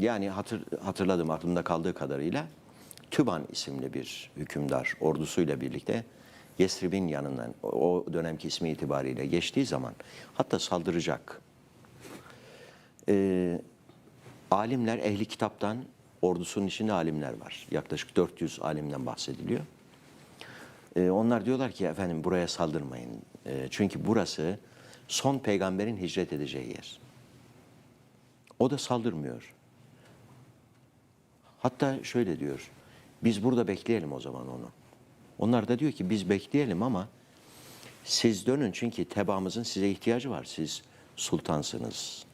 yani hatır, hatırladım aklımda kaldığı kadarıyla Tüban isimli bir hükümdar ordusuyla birlikte Yesrib'in yanından o- dönemki ismi itibariyle geçtiği zaman hatta saldıracak. Ee, alimler ehli kitaptan ordusunun içinde alimler var. Yaklaşık 400 alimden bahsediliyor. Ee, onlar diyorlar ki efendim buraya saldırmayın. Ee, çünkü burası son peygamberin hicret edeceği yer. O da saldırmıyor. Hatta şöyle diyor. Biz burada bekleyelim o zaman onu. Onlar da diyor ki biz bekleyelim ama siz dönün çünkü tebaamızın size ihtiyacı var. Siz sultansınız.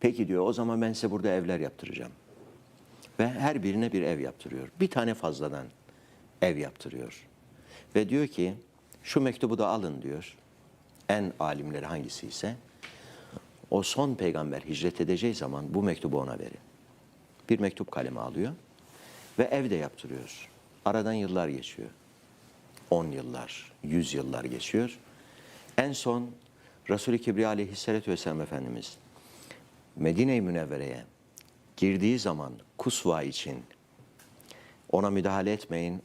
Peki diyor o zaman ben size burada evler yaptıracağım. Ve her birine bir ev yaptırıyor. Bir tane fazladan ev yaptırıyor. Ve diyor ki şu mektubu da alın diyor. En alimleri hangisi ise o son peygamber hicret edeceği zaman bu mektubu ona verin. Bir mektup kalemi alıyor ve ev de yaptırıyor. Aradan yıllar geçiyor. 10 yıllar, 100 yıllar geçiyor. En son Resul-i Kibriya aleyhissalatü vesselam Efendimiz Medine-i Münevvere'ye girdiği zaman kusva için ona müdahale etmeyin,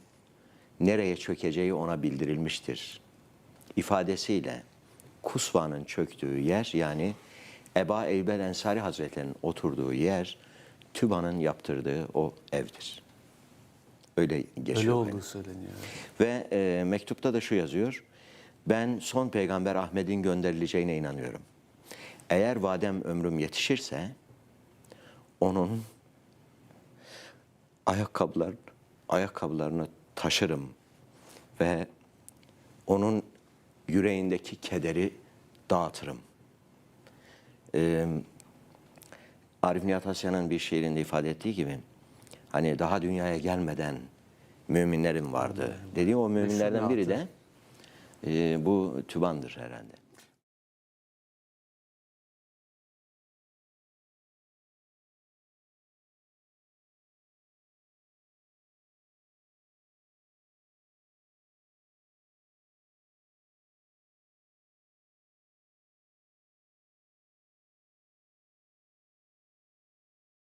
nereye çökeceği ona bildirilmiştir. ifadesiyle kusvanın çöktüğü yer yani Eba Eybel Ensari Hazretleri'nin oturduğu yer Tüba'nın yaptırdığı o evdir. Öyle geçiyor. Öyle olduğu söyleniyor. Ve e, mektupta da şu yazıyor. Ben son peygamber Ahmet'in gönderileceğine inanıyorum. Eğer vadem ömrüm yetişirse onun ayakkabılar ayakkabılarını taşırım ve onun yüreğindeki kederi dağıtırım. Ee, Arif Nihat Asyan'ın bir şiirinde ifade ettiği gibi hani daha dünyaya gelmeden müminlerim vardı dediği o müminlerden biri de e, bu Tüban'dır herhalde.